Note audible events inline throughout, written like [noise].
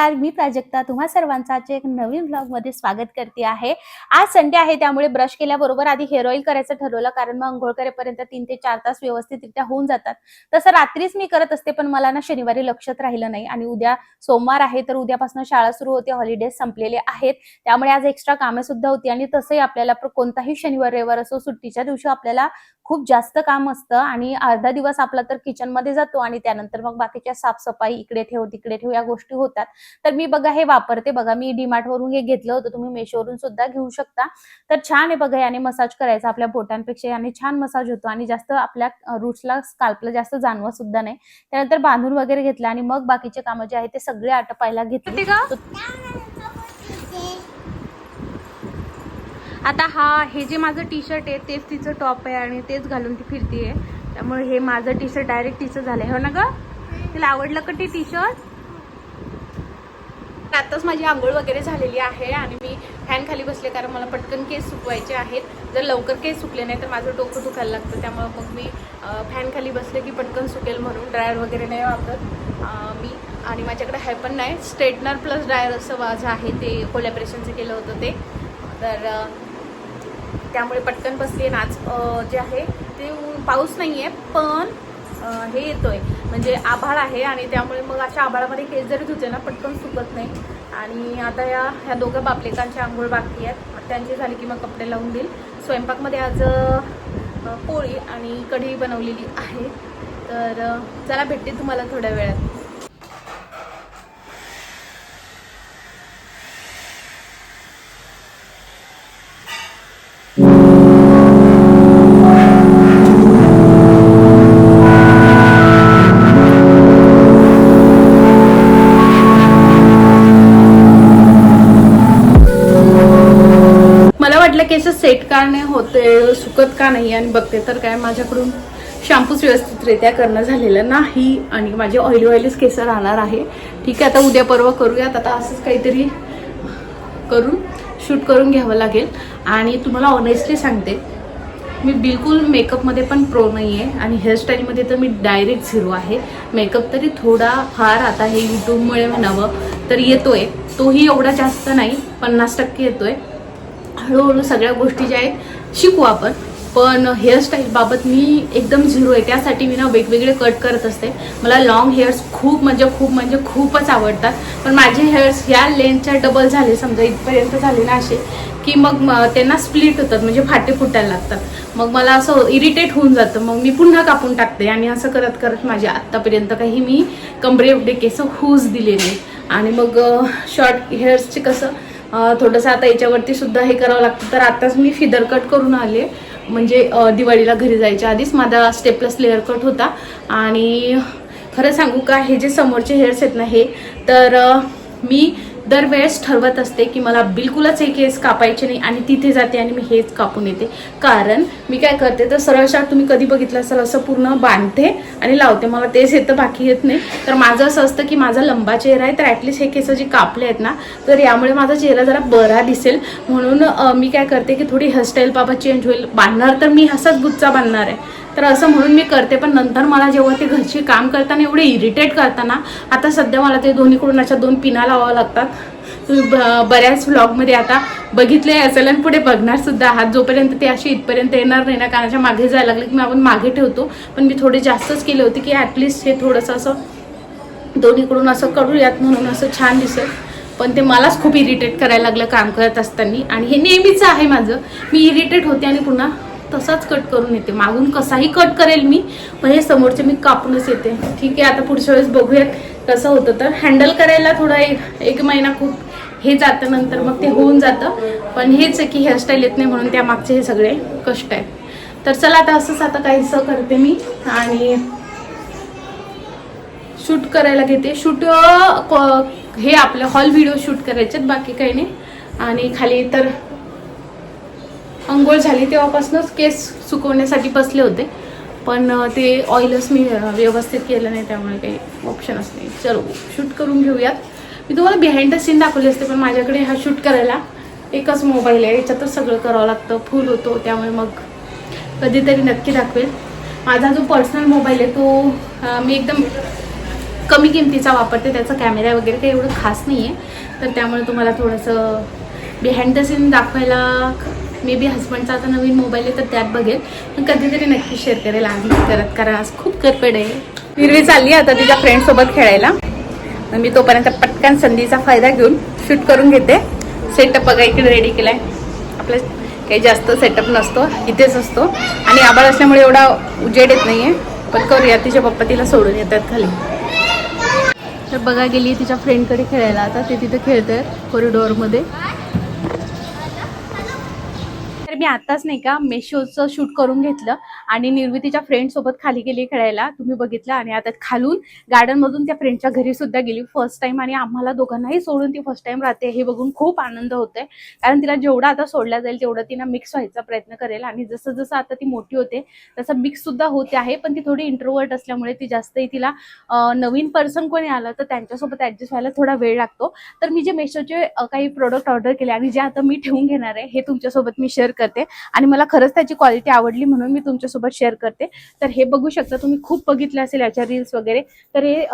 नमस्कार मी प्राजक्ता. तुम्हा सर्वांचं एक नवीन ब्लॉगमध्ये स्वागत करते आहे. आज संडे आहे त्यामुळे ब्रश केल्याबरोबर आधी हेअर ऑइल करायचं ठरवलं कारण मग अंघोळ करेपर्यंत तीन ते चार तास व्यवस्थितरित्या होऊन जातात. तसं रात्रीच मी करत असते पण मला ना शनिवारी लक्षात राहिलं नाही. आणि उद्या सोमवार आहे तर उद्यापासून शाळा सुरू होते हॉलिडेज संपलेले आहेत. त्यामुळे आज एक्स्ट्रा कामे सुद्धा होती आणि तसंही आपल्याला कोणताही शनिवार रविवार असो सुट्टीच्या दिवशी आपल्याला खूप जास्त काम असतं. आणि अर्धा दिवस आपला तर किचनमध्ये जातो आणि त्यानंतर मग बाकीच्या साफसफाई इकडे ठेव तिकडे ठेव या गोष्टी होतात. तर मी बघा हे वापरते बघा. मी डीमार्ट वरून हे घेतलं होतं. तुम्ही मेशोवरून सुद्धा घेऊ शकता. तर छान आहे बघा याने मसाज करायचा. आपल्या बोटांपेक्षा याने छान मसाज होतो. आणि जास्त आपल्या रूट्सला स्काल्पला जास्त जाणवत सुद्धा नाही. त्यानंतर बांधून वगैरे घेतलं आणि मग बाकीचे कामं जे आहेत ते सगळे आटपायला घेतले. आता हा हे जे माझं टी शर्ट आहे तेच तिचं टॉप आहे आणि तेच घालून ती फिरतीये. त्यामुळे हे माझं टी शर्ट डायरेक्ट तिचं झालंय. हो ना ग? तिला आवडलं का ते टी शर्ट आताच माझी आंघोळ वगैरे झालेली आहे आणि मी फॅन खाली बसले कारण मला पटकन केस सुकवायचे आहेत. जर लवकर केस सुकले नाही तर माझं डोकं दुखायला लागतं त्यामुळे मग मी फॅन खाली बसले की पटकन सुकेल म्हणून ड्रायर वगैरे नाही वापरत मी. आणि माझ्याकडे हे पण नाही स्ट्रेटनर प्लस ड्रायर असं माझं आहे ते कोलॅबरेशनचं केलं होतं ते. तर त्यामुळे पटकन बसली आहे आज जे आहे ते पाऊस नाही आहे पण हे येतोय. म्हणजे आभाळ आहे आणि त्यामुळे मग अशा आभाळामध्ये केस जरी धुते ना पटकन सुकत नाही. आणि आता या ह्या दोघं बापलेकांची आंघोळ बाकी आहेत. त्यांची झाली की मग कपडे लावून देईल. स्वयंपाकमध्ये आज पोळी आणि कढी बनवलेली आहे. तर चला भेटते तुम्हाला थोड्या वेळात. होते सुकत का नाही आणि बघते तर काय माझ्याकडून शॅम्पूच व्यवस्थितरित्या करणं झालेलं नाही आणि माझे ऑइली ऑइलीच केस राहणार आहे. ठीक आहे आता उद्या परवा करूयात. आता असंच काहीतरी करून शूट करून घ्यावं लागेल. आणि तुम्हाला ऑनेस्टली सांगते मी बिलकुल मेकअपमध्ये पण प्रो नाही आहे आणि हेअरस्टाईलमध्ये तर मी डायरेक्ट झिरो आहे. मेकअप तरी थोडा फार आता हे यूट्यूबमुळे म्हणावं तर येतो आहे तोही एवढा जास्त नाही पन्नास टक्के येतो आहे हळूहळू सगळ्या गोष्टी ज्या आहेत शिकू आपण. पण हेअरस्टाईल बाबत मी एकदम झिरो आहे. त्यासाठी मी ना वेगवेगळे कट करत असते. मला लॉंग हेअर्स खूप म्हणजे खूप म्हणजे खूपच आवडतात. पण माझे हेअर्स ह्या लेंथच्या डबल झाले. समजा इथपर्यंत झाले ना असे की मग त्यांना स्प्लिट होतात. म्हणजे फाटे फुटायला लागतात. मग मला असं इरिटेट होऊन जातं. मग मी पुन्हा कापून टाकते. आणि असं करत करत माझे आत्तापर्यंत काही मी कमरे एवढे केस होऊच दिले नाही आणि मग शॉर्ट हेअर्सचे कसं थोडंसं आता याच्यावरती सुद्धा हे करावं लागतं. तर आताच मी फिदर कट करून आले. म्हणजे दिवाळीला घरी जायच्या आधीच माझा स्टेपलस लेअर कट होता. आणि खरं सांगू का हे जे समोरचे हेअर्स आहेत ना हे तर मी दरवेळेस ठरवत असते की मला बिलकुलच हे केस कापायचे नाही आणि तिथे जाते आणि मी हेच कापून येते. कारण मी काय करते तर सरळ तुम्ही कधी बघितलं असेल असं पूर्ण बांधते आणि लावते. मला तेच येतं बाकी येत नाही. तर माझं असं असतं की माझा लंबा चेहरा आहे तर ॲटलिस्ट हे केस जे कापले आहेत ना तर यामुळे माझा चेहरा जरा बरा दिसेल. म्हणून मी काय करते की थोडी हेअरस्टाईल बाबा चेंज होईल. बांधणार तर मी असाच गुच्चा बांधणार आहे. तर असं म्हणून मी करते पण नंतर मला जेव्हा ते घरचे काम करताना एवढे इरिटेट करताना आता सध्या मला ते दोन्हीकडून अशा दोन पिना लावावं लागतात. तुम्ही ब- बऱ्याच व्लॉगमध्ये आता बघितले असेल आणि पुढे बघणार सुद्धा आहात. जोपर्यंत ते अशी इथपर्यंत येणार नाही ना कानाच्या मागे जायला लागले की मी आपण मागे ठेवतो. पण मी थोडे जास्तच केले होते की ॲटलिस्ट हे थोडंसं असं दोन्हीकडून असं करूयात म्हणून असं छान दिसेल पण ते मलाच खूप इरिटेट करायला लागलं काम करत असताना. आणि हे नेहमीचं आहे माझं. मी इरिटेट होते आणि पुन्हा तसाच कट करून येते. मागून कसाही कट करेल मी पण हे समोरचे मी कापूनच येते. ठीक आहे आता पुढच्या वेळेस बघूयात कसं होतं तर. हँडल करायला थोडा एक एक महिना खूप हे जातं नंतर मग ते होऊन जातं. पण हेच आहे की हेअरस्टाईल येत नाही म्हणून त्या मागचे हे सगळे कष्ट आहेत. तर चला आता असंच आता काहीसं करते मी आणि शूट करायला घेते. शूट हे आपलं हॉल व्हिडिओ शूट करायचे बाकी काही नाही. आणि खाली तर अंघोळ झाली तेव्हापासूनच केस सुकवण्यासाठी बसले होते. पण ते ऑइलच मी व्यवस्थित केलं नाही त्यामुळे काही ऑप्शनच नाही. चलो शूट करून घेऊयात. मी तुम्हाला बिहाइंड द सीन दाखवले असते पण माझ्याकडे हा शूट करायला एकच मोबाईल आहे. याच्यातच सगळं करावं लागतं. फुल होतो. त्यामुळे मग कधीतरी नक्की दाखवेल. माझा जो पर्सनल मोबाईल आहे तो मी एकदम कमी किमतीचा वापरते. त्याचा कॅमेरा वगैरे काही एवढं खास नाही आहे तर त्यामुळे तुम्हाला थोडंसं बिहाइंड द सीन दाखवायला मे बी हस्बंडचा आता नवीन मोबाईल आहे तर त्यात बघेल. पण कधीतरी नक्की शेअर करेल आज करत कारण आज खूप करपड आहे. निर्वी चालली आता तिच्या फ्रेंडसोबत खेळायला. मग मी तोपर्यंत पटकन संधीचा फायदा घेऊन शूट करून घेते. सेटअप बघा इकडे रेडी केलाय. आपलं काही जास्त सेटअप नसतो इथेच असतो. आणि आबाळ असल्यामुळे एवढा उजेड येत नाहीये. पण करूया तिच्या पप्पा तिला सोडून येतात खाली. तर बघा गेली तिच्या फ्रेंडकडे खेळायला. आता ते तिथे खेळतोय कॉरिडोअरमध्ये मी आताच नाही का मेशोचं शूट करून घेतलं. आणि निर्मितीच्या फ्रेंड सोबत खाली गेली खेळायला. तुम्ही बघितलं आणि आता खालून गार्डन मधून त्या फ्रेंडच्या घरी सुद्धा गेली. फर्स्ट टाइम आणि आम्हाला दोघांनाही सोडून ती फर्स्ट टाइम राहते हे बघून खूप आनंद होतोय. कारण तिला जेवढं आता सोडला जाईल तेवढं तिला मिक्स व्हायचा प्रयत्न करेल. आणि जसं जसं आता ती मोठी होते तसं मिक्स सुद्धा होते आहे. पण ती थोडी इंट्रोवर्ट असल्यामुळे ती जास्तही तिला नवीन पर्सन कोणी आलं तर त्यांच्यासोबत ऍडजस्ट व्हायला थोडा वेळ लागतो. तर मी जे मेशोचे काही प्रोडक्ट ऑर्डर केले आणि जे आता मी ठेवून घेणार आहे हे तुमच्यासोबत मी शेअर करते. आणि मला खरंच त्याची क्वालिटी आवडली म्हणून मी तुमच्यासोबत शेअर करते. तर हे बघू शकता तुम्ही खूप बघितलं असेल याच्या रील्स वगैरे. तर हे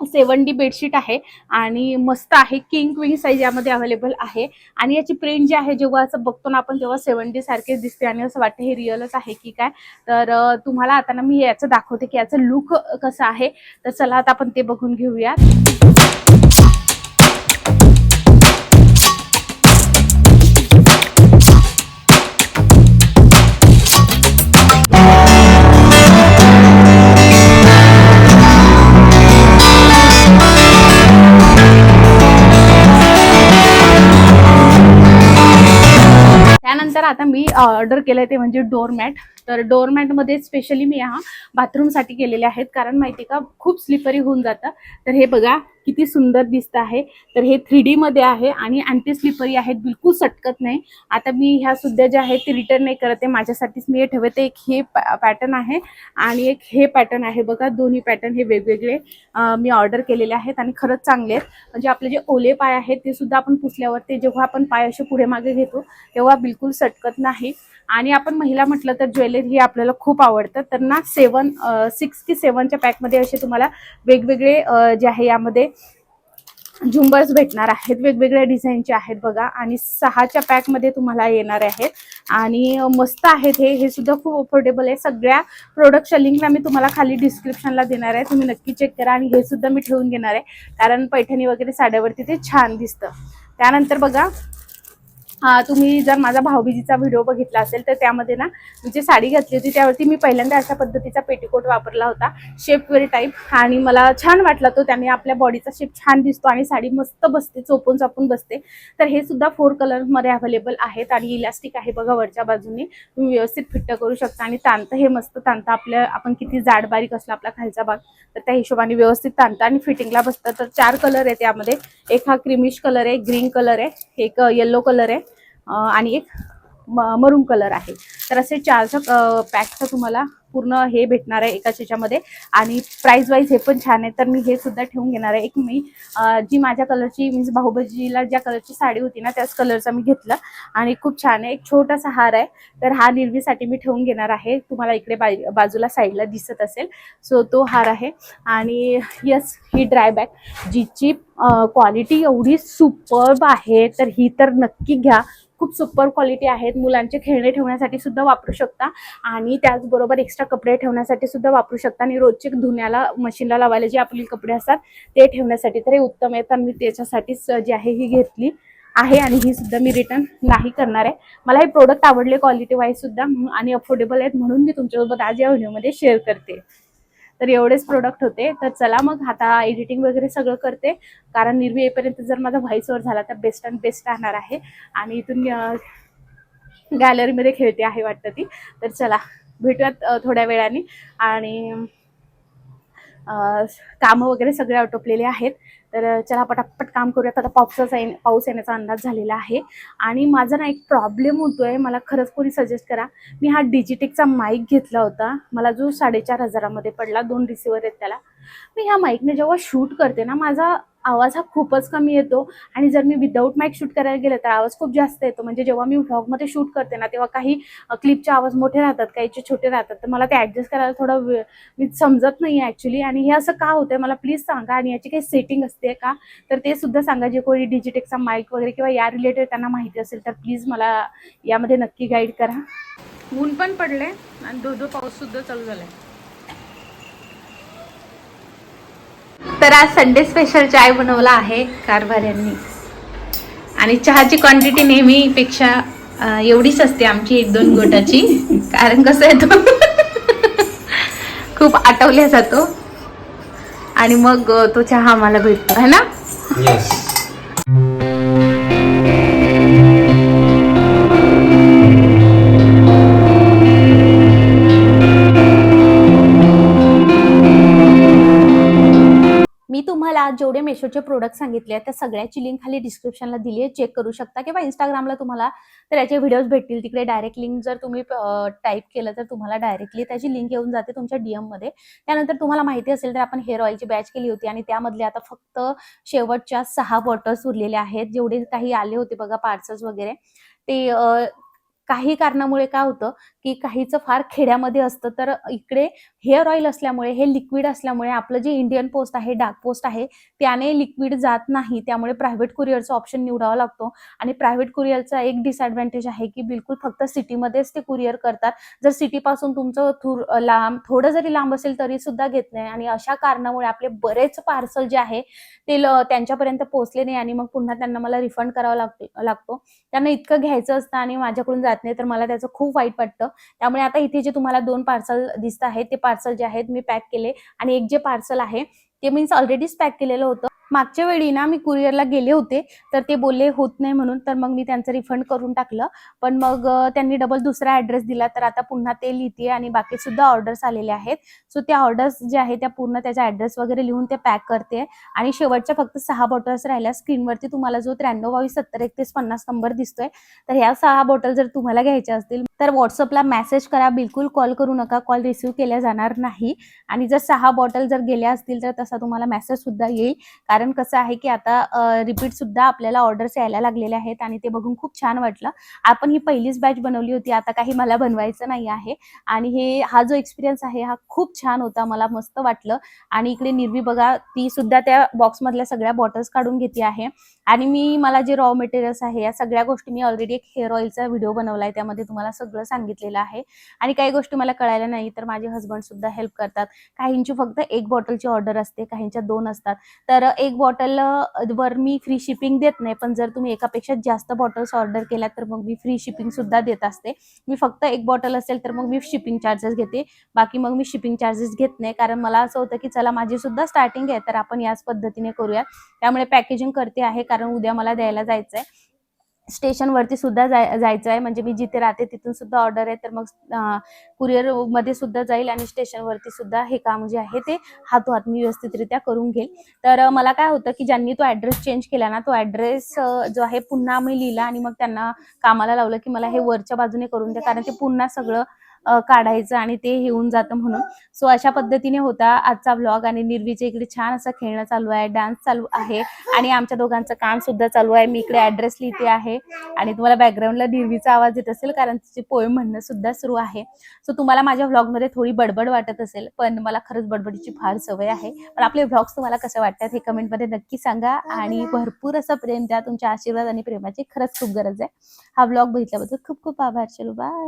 सेवन डी बेडशीट आहे आणि मस्त आहे. किंग क्विंग साईज यामध्ये अवेलेबल आहे. आणि याची प्रिंट जी आहे जेव्हा असं बघतो ना आपण तेव्हा सेवन डी सारखेच दिसते आणि असं वाटतं हे रिअलच आहे की काय. तर तुम्हाला आता ना मी याचं दाखवते की याचं लुक कसं आहे. तर चला आता आपण ते बघून घेऊयात. त्यानंतर आता मी ऑर्डर केलंय ते म्हणजे डोरमॅट तर डोरमॅटमध्ये स्पेशली मी हा बाथरूमसाठी केलेले आहेत. कारण माहिती का खूप स्लिपरी होऊन जातं. तर हे बघा किती सुंदर दिसतं आहे. तर हे थ्री डीमध्ये आहे आणि अँटी स्लिपरी आहेत बिलकुल सटकत नाही. आता मी ह्या सुद्धा ज्या आहेत ते रिटर्न नाही करत आहे. माझ्यासाठीच मी हे ठेवते. एक हे पॅटर्न आहे आणि एक हे पॅटर्न आहे. बघा दोन्ही पॅटर्न हे वेगवेगळे मी ऑर्डर केलेले आहेत आणि खरंच चांगले आहेत. म्हणजे आपले जे ओले पाय आहेत ते सुद्धा आपण पुसल्यावर ते जेव्हा आपण पाय असे पुढे मागे घेतो तेव्हा बिलकुल सटकत नाही. आणि आपण महिला म्हटलं तर ज्वेलरी ही आपल्याला खूप आवडतं. तर ना सेवन सिक्स की सेवनच्या पॅकमध्ये असे तुम्हाला वेगवेगळे जे आहे यामध्ये झुंबर्स भेटणार आहेत. वेगवेगळ्या डिझाईनचे आहेत बघा. आणि सहाच्या पॅकमध्ये तुम्हाला येणार आहेत. आणि मस्त आहेत हे. हे सुद्धा खूप अफोर्डेबल आहे. सगळ्या प्रोडक्टच्या लिंकला मी तुम्हाला खाली डिस्क्रिप्शनला देणार आहे. तुम्ही नक्की चेक करा आणि हे सुद्धा मी ठेवून घेणार आहे. कारण पैठणी वगैरे साड्यावरती ते छान दिसतं. त्यानंतर बघा तुम्ही जर माझा भाऊबीजीचा व्हिडिओ बघितला असेल तर त्यामध्ये ना मी जी साडी घातली होती त्यावरती मी पहिल्यांदा अशा पद्धतीचा पेटीकोट वापरला होता. शेपवेअर टाईप आणि मला छान वाटला तो त्याने आपल्या बॉडीचा शेप छान दिसतो आणि साडी मस्त बसते चोपून चापून बसते. तर हे सुद्धा फोर कलरमध्ये अवेलेबल आहेत आणि इलास्टिक आहे बघा वरच्या बाजूने. तुम्ही व्यवस्थित फिट्ट करू शकता आणि तांतं हे मस्त तांतं आपल्या आपण किती जाड बारीक असला आपला खालचा भाग तर त्या हिशोबाने व्यवस्थित तांत आणि फिटिंगला बसतं. तर चार कलर आहे त्यामध्ये. एक हा क्रिमिश कलर आहे ग्रीन कलर आहे एक येल्लो कलर आहे. आणि एक मरून कलर आहे. तर असे चारचं पॅकचं तुम्हाला पूर्ण हे भेटणार आहे एकाच याच्यामध्ये. आणि प्राइस वाईज हे पण छान आहे. तर मी हे सुद्धा ठेवून घेणार आहे. एक मी जी माझ्या कलरची मीन्स बाहुबजीला ज्या कलरची साडी होती ना त्याच कलरचा मी घेतलं. आणि खूप छान आहे. एक छोटासा हार आहे. तर हा निर्वीसाठी मी ठेवून घेणार आहे. तुम्हाला इकडे बाजू बाजूला साईडला दिसत असेल. सो तो हार आहे. आणि यस ही ड्राय बॅग जीची क्वालिटी एवढी सुपर्ब आहे. तर ही तर नक्की घ्या. खूप सुपर क्वालिटी आहेत. मुलांचे खेळणे ठेवण्यासाठी सुद्धा वापरू शकता आणि त्याचबरोबर एक्स्ट्रा कपडे ठेवण्यासाठी सुद्धा वापरू शकता आणि रोजचे धुण्याला मशीनला लावायला जे आपले कपडे असतात ते ठेवण्यासाठी. तर हे उत्तम आहे. तर मी त्याच्यासाठीच जी आहे ही घेतली आहे आणि ही सुद्धा मी रिटर्न नाही करणार आहे. मला हे प्रोडक्ट आवडले क्वालिटी वाईज सुद्धा आणि अफोर्डेबल आहेत म्हणून मी तुमच्यासोबत आज या व्हिडिओमध्ये शेअर करते. तर एवढेच प्रोडक्ट होते. तर चला मग आता एडिटिंग वगैरे सगळं करते. कारण निर्वी येईपर्यंत जर माझा व्हॉइस ओव्हर झाला तर बेस्ट अँड बेस्ट राहणार आहे. आणि इथून गॅलरीमध्ये खेळते आहे वाटतं ती. तर चला भेटूयात थोड्या वेळाने. आणि कामं वगैरे सगळे आटोपलेले आहेत. तर चला पटापट काम करूयात. आता पावसाचा येण पाऊस येण्याचा अंदाज झालेला आहे. आणि माझा ना एक प्रॉब्लेम होतो आहे मला खरंच कोणी सजेस्ट करा. मी हा डिजिटेकचा माईक घेतला होता. मला जो साडेचार हजारामध्ये पडला दोन रिसिव्हर आहेत त्याला. मी ह्या माईकने जेव्हा शूट करते ना माझा आवाज हा खूपच कमी येतो. आणि जर मी विदाऊट माईक शूट करायला गेलं तर आवाज खूप जास्त येतो. म्हणजे जेव्हा मी व्लॉगमध्ये शूट करते ना तेव्हा काही क्लिपचे आवाज मोठे राहतात काहीचे छोटे राहतात. तर मला ते ॲडजस्ट करायला थोडं वेळ मी समजत नाही ॲक्च्युली आणि हे असं का होतं मला प्लीज सांगा. आणि याची काही सेटिंग असते का? तर ते सुद्धा सांगा. जे कोणी डिजिटेकचा माईक वगैरे किंवा या रिलेटेड त्यांना माहिती असेल तर प्लीज मला यामध्ये नक्की गाईड करा. ऊन पण पडले आणि धो धो पाऊस सुद्धा चालू झालाय. तर आज संडे स्पेशल चाय बनवला आहे कारभाऱ्यांनी. आणि चहाची क्वांटिटी नेहमीपेक्षा एवढीच असते आमची एक दोन गोटाची. कारण कसं आहे तो [laughs] खूप आटवल्या जातो. आणि मग तो चहा आम्हाला भेटतो है ना? Yes. तुम्हाला आज जेवढे मेशोचे प्रोडक्ट सांगितले आहेत त्या सगळ्याची लिंक खाली डिस्क्रिप्शनला दिली आहे चेक करू शकता किंवा इंस्टाग्रामला तुम्हाला तर याचे व्हिडिओज भेटतील. तिकडे डायरेक्ट लिंक जर तुम्ही टाईप केलं तर तुम्हाला डायरेक्टली त्याची लिंक येऊन जाते तुमच्या DM मध्ये. त्यानंतर तुम्हाला माहिती असेल तर आपण हेअर ऑइलची बॅच केली होती आणि त्यामधले आता फक्त शेवटच्या सहा बॉटल्स उरलेल्या आहेत. जेवढे काही आले होते बघा पार्सल्स वगैरे. ते काही कारणामुळे काय होतं की काहीचं फार खेड्यामध्ये असतं. तर इकडे हेअर ऑइल असल्यामुळे हे लिक्विड असल्यामुळे आपलं जे इंडियन पोस्ट आहे डार्क पोस्ट आहे त्याने लिक्विड जात नाही. त्यामुळे प्रायव्हेट कुरिअरचा ऑप्शन निवडावा लागतो. आणि प्रायव्हेट कुरिअरचा एक डिसएडव्हान्टेज आहे की बिलकुल फक्त सिटीमध्येच ते कुरिअर करतात. जर सिटीपासून तुमचं थूर लांब थोडं जरी लांब असेल तरी सुद्धा घेत नाही. आणि अशा कारणामुळे आपले बरेच पार्सल जे आहे ते त्यांच्यापर्यंत पोहोचले नाही. आणि मग पुन्हा त्यांना मला रिफंड करावा लागतो लागतो. त्यांना इतकं घ्यायचं असतं आणि माझ्याकडून जात नाही तर मला त्याचं खूप वाईट वाटतं. त्यामुळे आता इथे जे तुम्हाला दोन पार्सल दिसत आहेत ते पार्सल जे आहेत मी पॅक केले. आणि एक जे पार्सल आहे ते मीन्स ऑलरेडीच पॅक केलेलं होतं. मागच्या वेळी ना मी कुरिअरला गेले होते तर ते बोलले होत नाही म्हणून. तर मग मी त्यांचं रिफंड करून टाकलं. पण मग त्यांनी डबल दुसरा ॲड्रेस दिला. तर आता पुन्हा ते लिहिते आणि बाकी सुद्धा ऑर्डर्स आलेले आहेत. सो त्या ऑर्डर्स जे आहे त्या पूर्ण त्याचा ॲड्रेस वगैरे लिहून ते पॅक करते. आणि शेवटच्या फक्त सहा बॉटल्स राहिल्या. स्क्रीनवरती तुम्हाला जो त्र्याण्णव बावीस सत्तर एकतीस पन्नास नंबर दिसतोय तर ह्या सहा बॉटल जर तुम्हाला घ्यायच्या असतील तर व्हॉट्सअपला मेसेज करा. बिलकुल कॉल करू नका. कॉल रिसिव्ह केल्या जाणार नाही. आणि जर सहा बॉटल जर गेल्या असतील तर तसा तुम्हाला मेसेज सुद्धा येईल. कारण कसं आहे की आता रिपीट सुद्धा आपल्याला ऑर्डर्स यायला लागलेले आहेत आणि ते बघून खूप छान वाटलं. आपण ही पहिलीच बॅच बनवली होती आता काही मला बनवायचं नाही आहे. आणि हे हा जो एक्सपिरियन्स आहे हा खूप छान होता मला मस्त वाटलं. आणि इकडे निर्वी बघा ती सुद्धा त्या बॉक्समधल्या सगळ्या बॉटल्स काढून घेते आहे. आणि मी मला जे रॉ मटेरियल्स आहे या सगळ्या गोष्टी मी ऑलरेडी एक हेअर ऑइलचा व्हिडिओ बनवला आहे त्यामध्ये तुम्हाला सगळं सांगितलेलं आहे. आणि काही गोष्टी मला कळायला नाही तर माझे हस्बंड सुद्धा हेल्प करतात. काहींची फक्त एक बॉटलची ऑर्डर असते काहींच्या दोन असतात. तर एक बॉटल वर मी फ्री शिपिंग देत नाही पण जर तुम्ही एकापेक्षा जास्त बॉटल्स ऑर्डर केल्या तर मग मी फ्री शिपिंग सुद्धा देत असते. मी फक्त एक बॉटल असेल तर मग मी शिपिंग चार्जेस घेते. बाकी मग मी शिपिंग चार्जेस घेत नाही कारण मला असं होतं की चला माझी सुद्धा स्टार्टिंग आहे तर आपण याच पद्धतीने करूयात त्यामुळे पॅकेजिंग करते आहे कारण उद्या मला द्यायला जायचं आहे स्टेशनवरती सुद्धा जाय जायचं आहे म्हणजे मी जिथे राहते तिथून सुद्धा ऑर्डर आहे. तर मग कुरिअरमध्ये सुद्धा जाईल आणि स्टेशनवरती सुद्धा हे काम जे आहे ते हातोहात मी व्यवस्थितरित्या करून घेईल. तर मला काय होतं की ज्यांनी तो ॲड्रेस चेंज केला ना तो ॲड्रेस जो आहे पुन्हा मी लिहिला आणि मग त्यांना कामाला लावलं की मला हे वरच्या बाजूने करून द्या. कारण ते पुन्हा सगळं काढायचं आणि ते येऊन जातं म्हणून. सो अशा पद्धतीने होता आजचा व्लॉग आणि निर्वीच्या इकडे छान असं खेळणं चालू आहे डान्स चालू आहे आणि आमच्या दोघांचं काम सुद्धा चालू आहे. मी इकडे ऍड्रेस लिहिते आहे आणि तुम्हाला बॅकग्राऊंडला निर्वीचा आवाज येत असेल कारण तिचे पोयम म्हणणं सुद्धा सुरू आहे. सो तुम्हाला माझ्या व्लॉगमध्ये थोडी बडबड वाटत असेल पण मला खरंच बडबडीची फार सवय आहे. पण आपले व्लॉग्स तुम्हाला कसे वाटतात हे कमेंटमध्ये नक्की सांगा आणि भरपूर असं प्रेम द्या. तुमच्या आशीर्वाद आणि प्रेमाची खरंच खूप गरज आहे. हा व्लॉग बघितल्याबद्दल खूप खूप आभार. चलो बाय